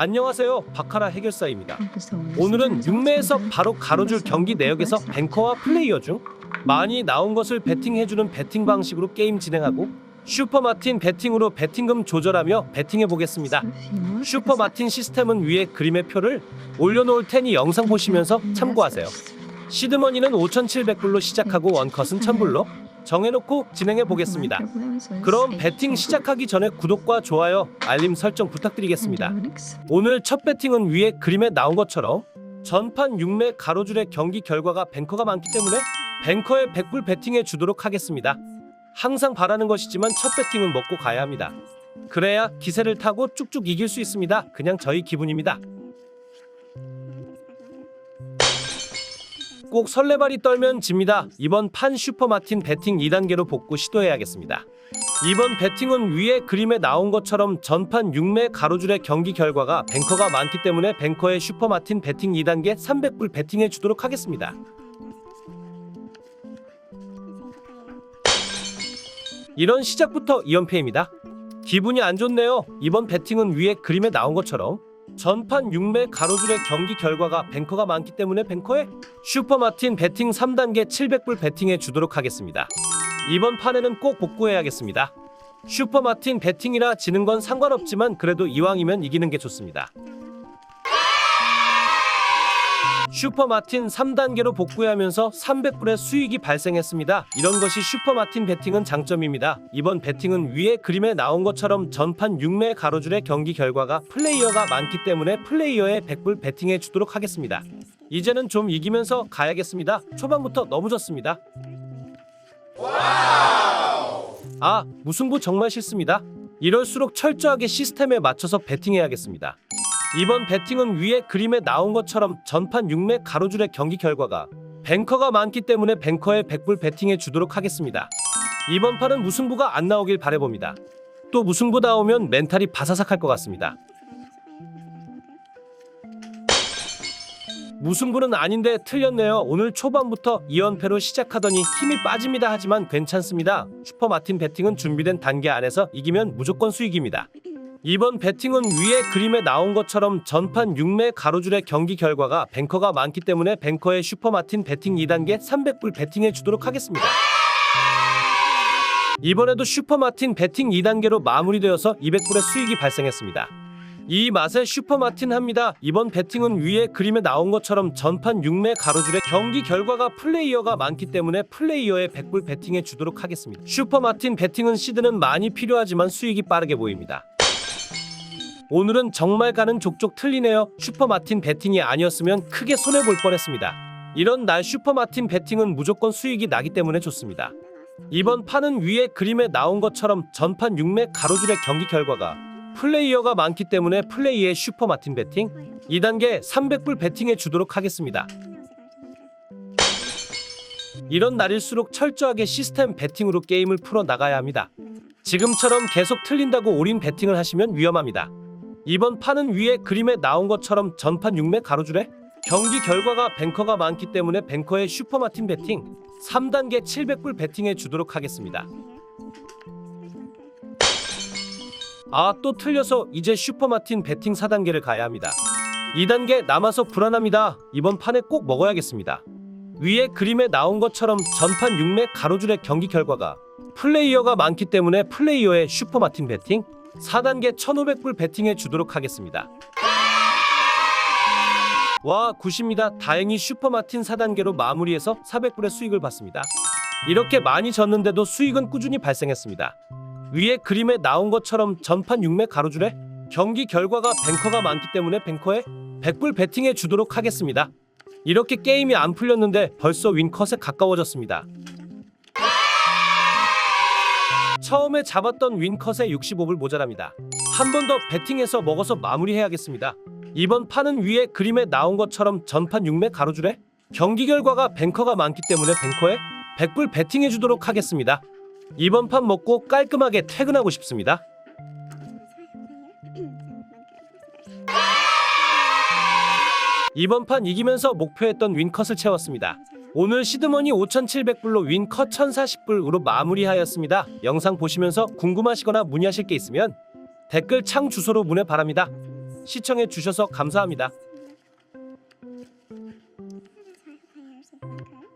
안녕하세요. 바카라 해결사입니다. 오늘은 오늘은 6매에서 6매에서 바로 가로줄 경기 내역에서 뱅커와 플레이어 중 많이 나온 것을 베팅해주는 베팅 방식으로 게임 진행하고 슈퍼마틴 베팅으로 베팅금 조절하며 베팅해 보겠습니다. 슈퍼마틴 시스템은 위에 그림의 표를 올려놓을 테니 영상 보시면서 참고하세요. 시드머니는 5,700불로 시작하고 원컷은 1,000불로 정해놓고 진행해 보겠습니다. 그럼 베팅 시작하기 전에 구독과 좋아요, 알림 설정 부탁드리겠습니다. 오늘 첫 배팅은 위에 그림에 나온 것처럼 전판 6매 가로줄의 경기 결과가 뱅커가 많기 때문에 뱅커의 100불 배팅해 주도록 하겠습니다. 항상 바라는 것이지만 첫 배팅은 먹고 가야 합니다. 그래야 기세를 타고 쭉쭉 이길 수 있습니다. 그냥 저희 기분입니다. 꼭 설레발이 떨면 집니다. 이번 판 슈퍼마틴 배팅 2단계로 복구 시도해야겠습니다. 이번 배팅은 위에 그림에 나온 것처럼 전판 6매 가로줄의 경기 결과가 뱅커가 많기 때문에 뱅커의 슈퍼마틴 배팅 2단계 300불 배팅해 주도록 하겠습니다. 이런 시작부터 2연패입니다. 기분이 안 좋네요. 이번 배팅은 위에 그림에 나온 것처럼 전판 6매 가로줄의 경기 결과가 뱅커가 많기 때문에 뱅커에 슈퍼마틴 배팅 3단계 700불 배팅해 주도록 하겠습니다. 이번 판에는 꼭 복구해야겠습니다. 슈퍼마틴 배팅이라 지는 건 상관없지만 그래도 이왕이면 이기는 게 좋습니다. 슈퍼마틴 3단계로 복구하면서 300불의 수익이 발생했습니다. 이런 것이 슈퍼마틴 배팅은 장점입니다. 이번 배팅은 위에 그림에 나온 것처럼 전판 6매 가로줄의 경기 결과가 플레이어가 많기 때문에 플레이어의 100불 배팅해 주도록 하겠습니다. 이제는 좀 이기면서 가야겠습니다. 초반부터 너무 좋습니다. 아, 무승부 정말 싫습니다. 이럴수록 철저하게 시스템에 맞춰서 배팅해야겠습니다. 이번 배팅은 위에 그림에 나온 것처럼 전판 6매 가로줄의 경기 결과가 뱅커가 많기 때문에 뱅커에 100불 배팅해 주도록 하겠습니다. 이번 판은 무승부가 안 나오길 바래봅니다. 또 무승부 나오면 멘탈이 바사삭할 것 같습니다. 무승부는 아닌데 틀렸네요. 오늘 초반부터 2연패로 시작하더니 힘이 빠집니다. 하지만 괜찮습니다. 슈퍼마틴 배팅은 준비된 단계 안에서 이기면 무조건 수익입니다. 이번 배팅은 위에 그림에 나온 것처럼 전판 6매 가로줄의 경기 결과가 뱅커가 많기 때문에 뱅커의 슈퍼마틴 배팅 2단계 300불 배팅해 주도록 하겠습니다. 이번에도 슈퍼마틴 배팅 2단계로 마무리되어서 200불의 수익이 발생했습니다. 이 맛에 슈퍼마틴 합니다. 이번 배팅은 위에 그림에 나온 것처럼 전판 6매 가로줄의 경기 결과가 플레이어가 많기 때문에 플레이어의 100불 배팅해 주도록 하겠습니다. 슈퍼마틴 배팅은 시드는 많이 필요하지만 수익이 빠르게 보입니다. 오늘은 정말 가는 족족 틀리네요. 슈퍼마틴 배팅이 아니었으면 크게 손해볼 뻔했습니다. 이런 날 슈퍼마틴 배팅은 무조건 수익이 나기 때문에 좋습니다. 이번 판은 위에 그림에 나온 것처럼 전판 6매 가로줄의 경기 결과가 플레이어가 많기 때문에 플레이의 슈퍼마틴 배팅 2단계 300불 배팅해 주도록 하겠습니다. 이런 날일수록 철저하게 시스템 배팅으로 게임을 풀어 나가야 합니다. 지금처럼 계속 틀린다고 올인 배팅을 하시면 위험합니다. 이번 판은 위에 그림에 나온 것처럼 전판 6매 가로줄에 경기 결과가 뱅커가 많기 때문에 뱅커의 슈퍼마틴 배팅 3단계 700불 배팅해 주도록 하겠습니다. 아 또 틀려서 이제 슈퍼마틴 배팅 4단계를 가야 합니다. 2단계 남아서 불안합니다. 이번 판에 꼭 먹어야겠습니다. 위에 그림에 나온 것처럼 전판 6매 가로줄의 경기 결과가 플레이어가 많기 때문에 플레이어의 슈퍼마틴 배팅 4단계 1500불 배팅해 주도록 하겠습니다. 와 굿입니다. 다행히 슈퍼마틴 4단계로 마무리해서 400불의 수익을 봤습니다. 이렇게 많이 졌는데도 수익은 꾸준히 발생했습니다. 위에 그림에 나온 것처럼 전판 6매 가로줄에 경기 결과가 뱅커가 많기 때문에 뱅커에 100불 배팅해 주도록 하겠습니다. 이렇게 게임이 안 풀렸는데 벌써 윈컷에 가까워졌습니다. 처음에 잡았던 윈컷에 65불 모자랍니다. 한 번 더 배팅해서 먹어서 마무리해야겠습니다. 이번 판은 위에 그림에 나온 것처럼 전판 6매 가로줄에 경기 결과가 뱅커가 많기 때문에 뱅커에 100불 배팅해 주도록 하겠습니다. 이번 판 먹고 깔끔하게 퇴근하고 싶습니다. 이번 판 이기면서 목표했던 윈컷을 채웠습니다. 오늘 시드머니 5,700불로 윈컷 1,040불으로 마무리하였습니다. 영상 보시면서 궁금하시거나 문의하실 게 있으면 댓글 창 주소로 문의 바랍니다. 시청해 주셔서 감사합니다.